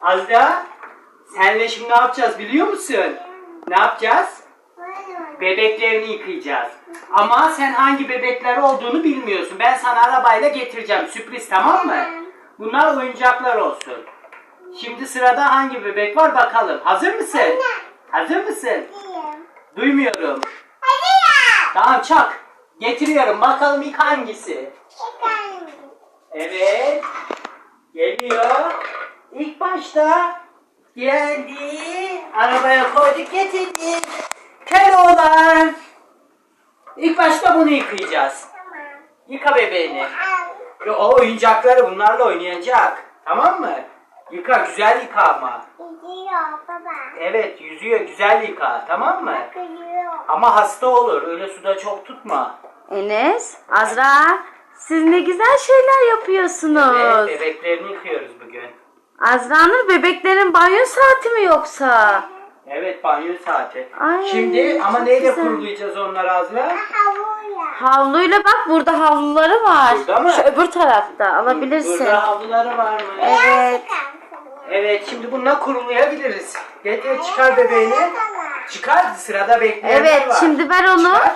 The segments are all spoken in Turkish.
Azra senle şimdi ne yapacağız biliyor musun? Ne yapacağız? Bebeklerini yıkayacağız. Ama sen hangi bebekler olduğunu bilmiyorsun. Ben sana arabayla getireceğim. Sürpriz tamam mı? Bunlar oyuncaklar olsun. Şimdi sırada hangi bebek var bakalım. Hazır mısın? Hazır mısın? Duymuyorum. Tamam çak. Getiriyorum. Bakalım ilk hangisi? Evet. Geliyor. İlk başta geldi. Arabaya koyduk getirdik. Keloğlan. İlk başta bunu yıkayacağız. Yıka bebeğini. Yo, O oyuncakları bunlarla oynayacak. Tamam mı? Yıka güzel yıka ama. Evet yüzüyor güzel yıka tamam mı? Ama hasta olur öyle suda çok tutma. Enes, Azra siz ne güzel şeyler yapıyorsunuz. Evet bebeklerini yıkıyoruz bugün. Azra'nın bebeklerin banyo saati mi yoksa? Evet banyo saati. Ay, Şimdi ama çok neyle güzel. kurulayacağız onları Azra? Havluyla bak burada havluları var. Burada mı? Şu öbür tarafta alabilirsin. Burada havluları var mı? Evet. Evet şimdi bununla kurulayabiliriz. Getir çıkar bebeğini. Çıkar sırada bekleyenler Evet var. şimdi ver onu. Çıkar.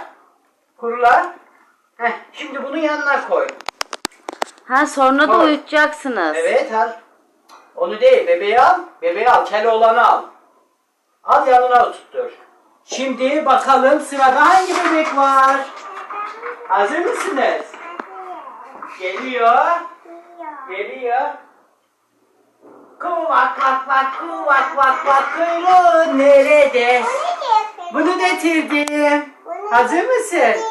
Kurula. Heh, şimdi bunu yanına koy. Ha sonra da Koy. uyutacaksınız. Evet al. Onu değil bebeği al. Bebeği al. Keloğlan'ı al. Al yanına oturtur. Şimdi bakalım sırada hangi bebek var? Hazır mısınız? Geliyor. Geliyor. Kuvak vak vak kuvak vak vak kuyruğu nerede? Bunu getirdim. Hazır mısın?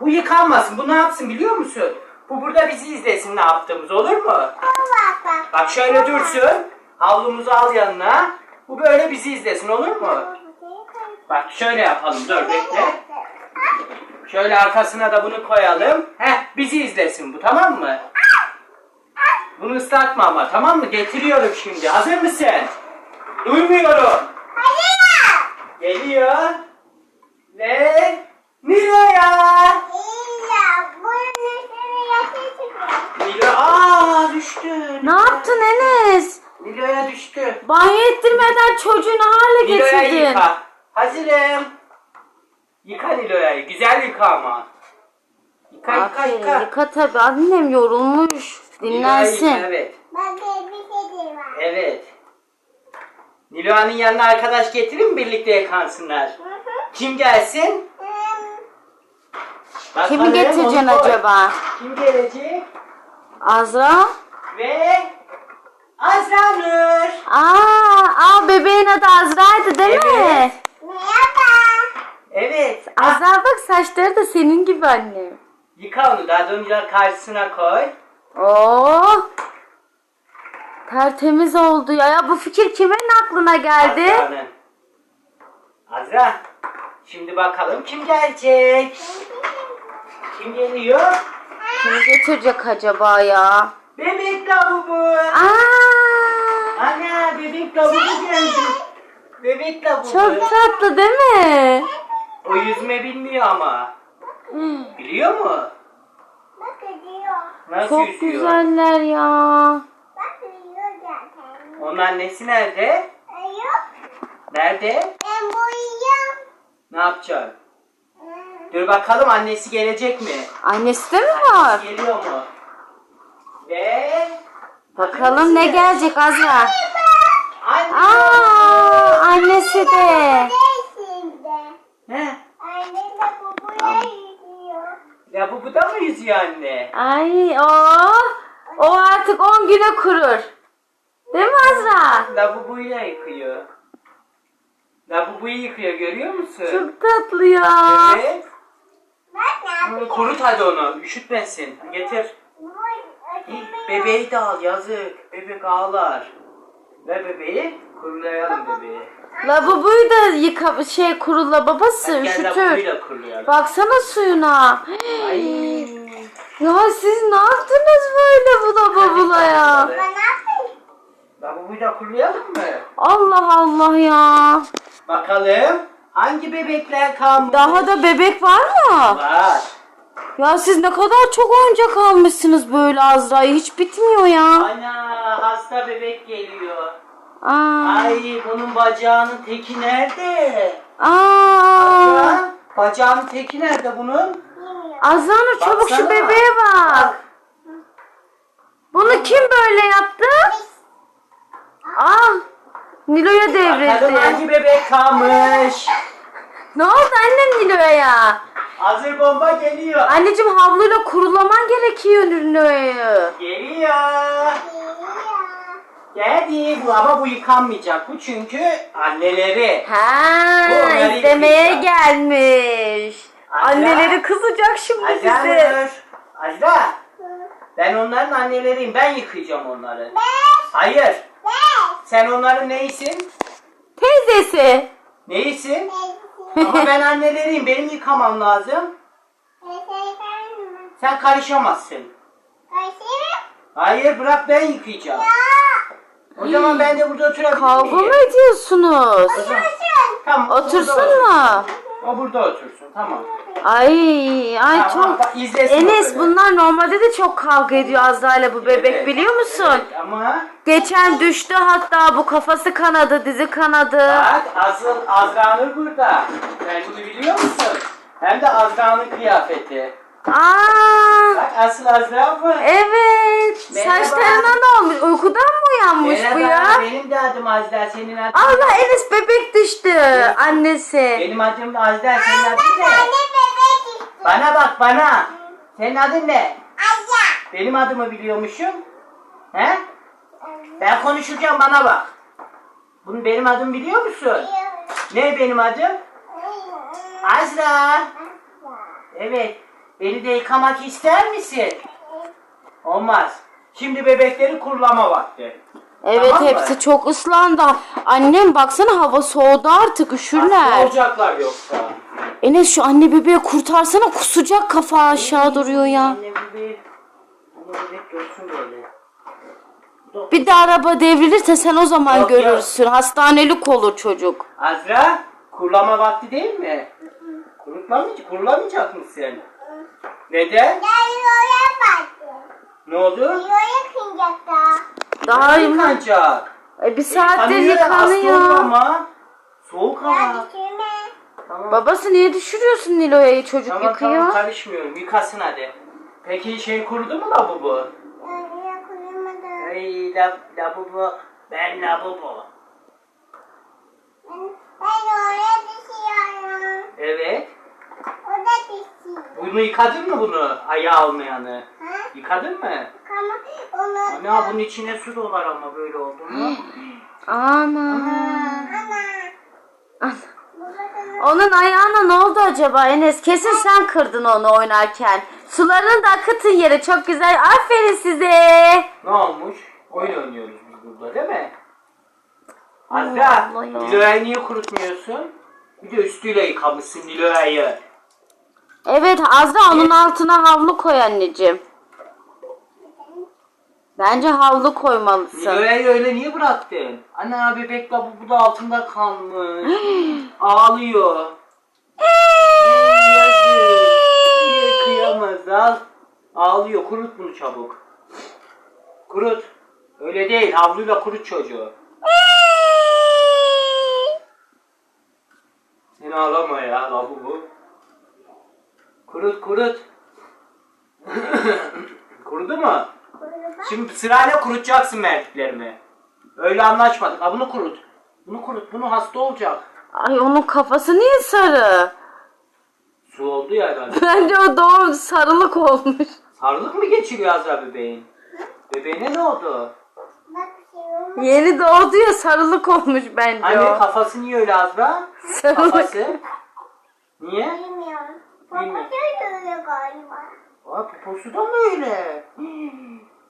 Bu yıkanmasın. Bu ne yapsın biliyor musun? Bu burada bizi izlesin ne yaptığımız olur mu? Bak şöyle dursun. Havlumuzu al yanına. Bu böyle bizi izlesin olur mu? Bak şöyle yapalım. Dur bekle. Şöyle arkasına da bunu koyalım. Heh bizi izlesin bu tamam mı? Bunu ıslatma ama tamam mı? Getiriyorum şimdi. Hazır mısın? Duymuyorum. Geliyor. Ve Nilo'ya. Nilo aa düştü. Ne yaptın Enes? Nilo'ya düştü. Banyo ettirmeden çocuğu ne hale Nilo'ya getirdin? yıka. Hazırım. Yıka Nilo'ya'yı. Güzel yıka ama. Yıka yıka Aferin yıka. yıka tabi annem yorulmuş. Nilo'ya Dinlensin. yıka, Evet. Evet. Nilo'nun yanına arkadaş getirin mi birlikte yıkansınlar? Kim gelsin? Kimi Bakalım, getireceksin acaba? Kim gelecek? Azra? Ve Azra Nur. Aa, aa bebeğin adı Azra'ydı değil mi? Evet. Ah, Azra bak saçları da senin gibi annem. yıka onu da dönüyor karşısına koy. Oo. Tertemiz oldu ya. ya. Bu fikir kimin aklına geldi? Azra'nın. Azra. Şimdi bakalım kim gelecek? Kim geliyor? Kimi getirecek acaba ya? Bebek lavubu. Aa, Ana bebek lavubu geldi. Bebek lavubu. çok tatlı değil mi? O yüzme bilmiyor ama. Biliyor mu? Nasıl Çok yüzüyor? güzeller ya. Onun annesi nerede? Nerede? Ne yapacak? Dur bakalım annesi gelecek mi? Annesi de mi var? Geliyor mu? Ve Bakalım ne gelecek Azra. Anne. Aa, annesi de. He? Ya bu bu da mı yüzüyor anne? Ay o. O artık 10 güne kurur. Değil mi Azra? Lavabuyla yıkıyor. Lavaboyu yıkıyor görüyor musun? Çok tatlı ya. Evet. Kurut hadi onu üşütmesin. Getir. Bebeği de al yazık. Bebek ağlar. Ve bebeği kurulayalım bebeği. Lavaboyu da yıka şey kurula babası Gel üşütür. kurulayalım. Baksana suyuna. Ay. Ya siz ne yaptınız böyle bu lavabola ya? Lavaboyu da kurulayalım mı? Allah Allah ya. Bakalım hangi bebekler kalmış? Daha da bebek var mı? Var. Ya siz ne kadar çok oyuncak almışsınız böyle Azra'yı. Hiç bitmiyor ya. Ana hasta bebek geliyor. Aa. Ay bunun bacağının teki nerede? Aa. Ha? Bacağının teki nerede bunun? Azra'nın çabuk şu Baksana. bebeğe bak. Bunu kim böyle yaptı? Aa. Nilo'ya Bakalım devrildi. hangi bebek kalmış? Ne oldu annem Nilo'ya? Hazır bomba geliyor. Anneciğim havluyla kurulaman gerekiyor Nilo'yu. Geliyor. Geldi bu ama bu yıkanmayacak. Bu çünkü anneleri. Ha, Bu onları izlemeye yıkayacak. gelmiş. Azra. Anneleri kızacak şimdi bize. Azra. Azra. Ben onların anneleriyim. Ben yıkayacağım onları. Hayır. Sen onların neyisin? Teyzesi. Neyisin? Ama ben anneleriyim. Benim yıkamam lazım. Sen karışamazsın. Hayır bırak ben yıkayacağım. O zaman ben de burada oturabilir Kavga mı ediyorsunuz? Tamam, burada Otursun mu? O burada otursun. Tamam. Ay, ay çok. bak, izlesin Enes böyle. bunlar normalde de çok kavga ediyor Azra ile bu bebek Evet, biliyor musun? evet, ama Geçen düştü hatta bu kafası kanadı, dizi kanadı. bak asıl Azra'nın burada. Sen bunu biliyor musun? Hem de Azra'nın kıyafeti. Aa, Bak asıl Azra bu. evet. Merhaba. Saçlarına ne olmuş? Uykudan mı uyanmış bu ya? Benim de adım Azra. Senin adın Allah Enes bebek düştü. Annesi. Benim adım Azra. Senin adın ne? Bana bak bana. Senin adın ne? Benim adımı biliyormuşum. He? Ben konuşacağım bana bak. Bunu benim adım biliyor musun? Ne benim adım? Azra. Evet. Beni de yıkamak ister misin? Olmaz. Şimdi bebekleri kurulama vakti. Evet Tamam mı? hepsi çok ıslandı. Annem baksana hava soğudu artık Hasta üşürler. olacaklar yoksa. Enes şu anne bebeği kurtarsana kusacak kafa aşağı duruyor ya. Anne bebek. Anne bebek dursun böyle. Bir de araba devrilirse sen o zaman Yok, görürsün. Hastanelik olur çocuk. Azra, kurulama vakti değil mi? Kurutlamayacak, kurulamayacak mısın? Neden? Ne oldu? Daha yıkanacak. e, bir saattir Yıkanıyor, hasta olur yıkanıyor. ama. Soğuk hava. Tamam. Babası niye düşürüyorsun Nilo'yu çocuk Tamam yıkıyor? tamam karışmıyorum. Yıkasın hadi. Peki şey kurudu mu lavabo? Ay la, lavabo. Ben lavabo. Evet. Bunu yıkadın mı bunu? Ayağı olmayanı. Yıkadın mı? Ana bunun içine su dolar ama böyle oldu mu? Ana. Onun ayağına ne oldu acaba Enes? Kesin sen kırdın onu oynarken. Sularını da akıtın yere çok güzel. Aferin size. Ne olmuş? Oyun oynuyoruz biz burada değil mi? Azra, Allah ya. Nilo'yu niye kurutmuyorsun? Bir de üstüyle yıkamışsın Nilo'yu. Evet Azra onun altına havlu koy anneciğim. Bence havlu koymalısın. Nilo'yu öyle niye bıraktın? Ana bebek bu bu da altında kalmış. Ağlıyor. Ay, yazık. Niye kıyamaz al. Ağlıyor kurut bunu çabuk. Kurut. Öyle değil havluyla kurut çocuğu. Sen ağlama ya labu bu. Kurut kurut. Kurudu mu? Şimdi sırayla kurutacaksın verdiklerimi. Öyle anlaşmadık. Ha bunu kurut. Bunu kurut. Bunu hasta olacak. Ay onun kafası niye sarı? Su oldu ya herhalde. Bence o doğum sarılık olmuş. Sarılık mı geçiriyor Azra bebeğin? Bebeğine ne oldu? Yeni doğdu ya sarılık olmuş bence Anne o. kafası niye öyle Azra? Sarılık. Kafası. Niye? Baba söylüyor galiba. Aa poposu da mı öyle?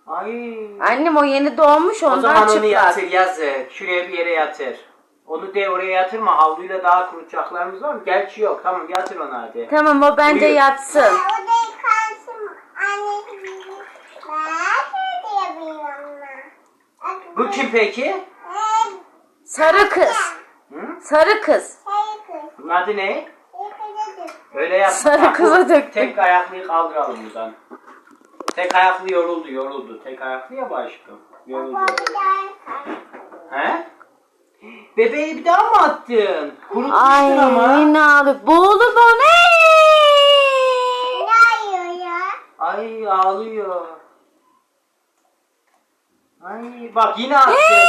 Ay. Annem o yeni doğmuş O ondan zaman onu çıplak. yatır yazık. Şuraya bir yere yatır. Onu de oraya yatırma. Havluyla daha kurutacaklarımız var mı? Gerçi yok. Tamam yatır onu hadi. Tamam o bence Buyur. yatsın. O da yıkansın. Ona. Bu kim peki? Sarı kız. Hı? Sarı kız. Bunun adı ne? Böyle yap. Sarı kıza döktük. Tek ayaklıyı kaldıralım buradan. Tek ayaklı yoruldu yoruldu. Tek ayaklı ya bu aşkım. Yoruldu. Baba bir daha kalsın. He? Bebeği bir daha mı attın? Kurutmuştun Ay ama. yine ağlı. Boğuldu bu ne? Ne ya? Ay ağlıyor. Ay bak yine attı.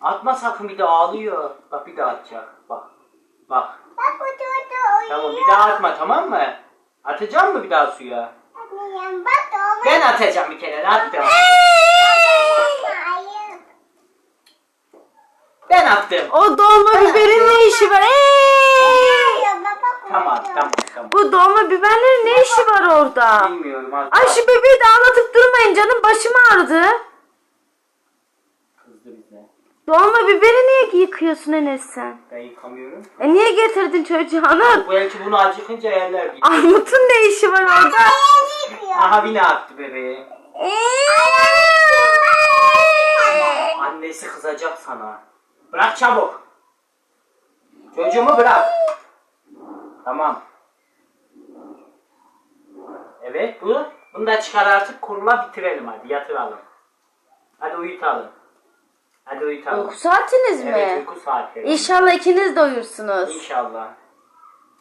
Atma sakın bir de ağlıyor. Bak bir daha atacak. Bak. Bak. Bak bu çocuk uyuyor. Tamam bir daha atma tamam mı? Atacak mı bir daha suya? Annem bak o Ben atacağım bir kere attım. Ben attım. O dolma biberin ne işi var? Baba Tamam tamam tamam. Bu dolma biberlerin ne işi var orada? Bilmiyorum az Ay şu bebeği de ağlatıp durmayın canım başım ağrıdı. Dolma biberi niye yıkıyorsun Enes sen? Ben yıkamıyorum. E niye getirdin çocuğunu? Belki bunu acıkınca yerler bir. Armut'un ne işi var orada? Ayağını yıkıyor. Aha yine attı bebeği. Annesi kızacak sana. Bırak çabuk. Çocuğumu bırak. Tamam. Evet bu. Bunu da çıkar artık kurula bitirelim hadi yatıralım. Hadi uyutalım. Hadi uyutalım. Uyku saatiniz Evet mi? uyku saatleri. İnşallah ikiniz de uyursunuz. İnşallah.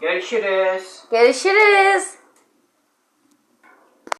Görüşürüz. Görüşürüz.